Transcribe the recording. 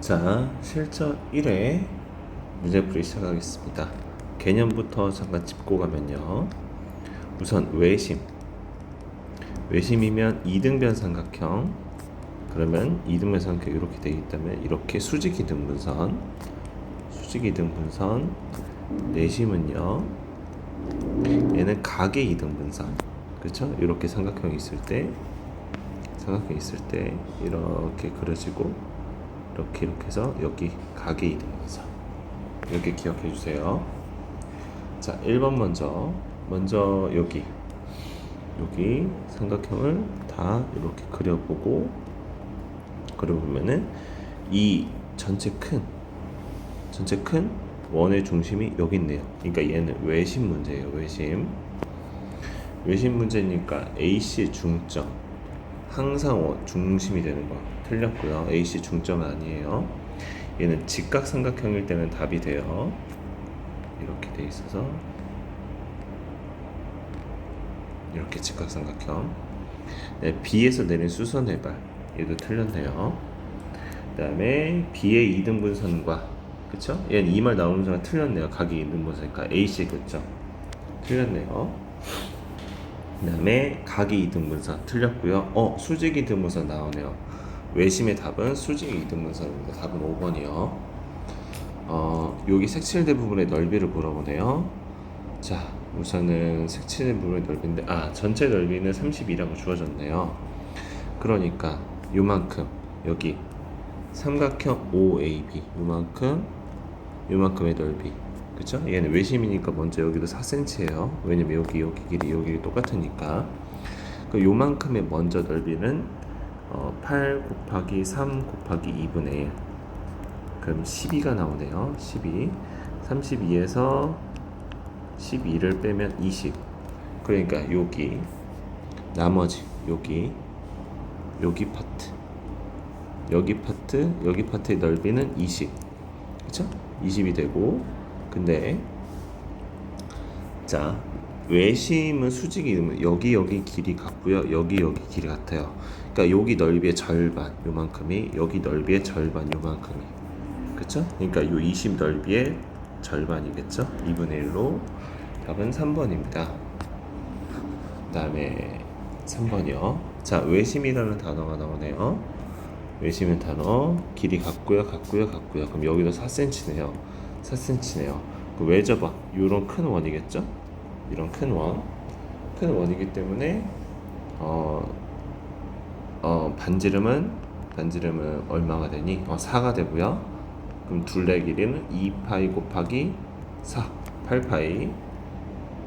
자, 실전 1회 문제풀이 시작하겠습니다. 개념부터 잠깐 짚고 가면요. 우선 외심. 외심이면 이등변 삼각형. 그러면 이등변 삼각형 이렇게 되어 있다면 이렇게 수직 이등분선, 수직 이등분선. 내심은요. 얘는 각의 이등분선. 그렇죠? 이렇게 삼각형이 있을 때 삼각형이 있을 때 이렇게 그려지고 이렇게 이렇게 해서 여기 각의 이등분선 이렇게 기억해 주세요. 자, 1번 먼저 먼저 여기 여기 삼각형을 다 이렇게 그려보고 그려보면은 이 전체 큰 전체 큰 원의 중심이 여기 있네요. 그러니까 얘는 외심 문제예요. 외심 외심 문제니까 AC 중점 항상 원- 중심이 되는 거 틀렸고요. AC 중점은 아니에요. 얘는 직각삼각형일 때는 답이 돼요. 이렇게 돼 있어서 이렇게 직각삼각형. 네, B에서 내린 수선 해발 얘도 틀렸네요. 그다음에 B의 이등분선과 그쵸? 얘는 이말 나오는 순간 틀렸네요. 각이 이등분선이니까 AC 그죠? 틀렸네요. 그 다음에 각이 이등분선 틀렸고요. 어 수직 이등분선 나오네요. 외심의 답은 수직 이등분선입니다. 답은 5번이요. 어 여기 색칠된 부분의 너비를 물어보네요. 자 우선은 색칠된 부분의 넓이인데 아 전체 넓이는 32라고 주어졌네요. 그러니까 요만큼 여기 삼각형 OAB 요만큼 요만큼의 넓이 그쵸? 얘는 외심이니까 먼저 여기도 4cm예요. 왜냐면 여기 여기 길이 여기 똑같으니까. 그 요만큼의 먼저 넓이는 어, 8 곱하기 3 곱하기 2분의 1 그럼 12가 나오네요. 12 32에서 12를 빼면 20 그러니까 여기 나머지 여기 여기 파트. 여기 파트 여기 파트의 넓이는 20 그쵸? 20이 되고 근데 자 외심은 수직이 여기 여기 길이 같고요. 여기 여기 길이 같아요. 그러니까 여기 넓이의 절반 요만큼이 여기 넓이의 절반 요만큼이. 그쵸? 그러니까 요 20 넓이의 절반이겠죠? 2분의 1로 답은 3번입니다. 그 다음에 3번이요. 자 외심이라는 단어가 나오네요. 외심의 단어 길이 같고요 같고요 같고요. 그럼 여기도 4cm네요 4cm네요 그왜 접어? 이런 큰 원이겠죠? 이런 큰 원. 큰 원이기 때문에 어, 어 반지름은 반지름은 얼마가 되니? 어 4가 되고요. 그럼 둘레 길이는 2파이 곱하기 4 8파이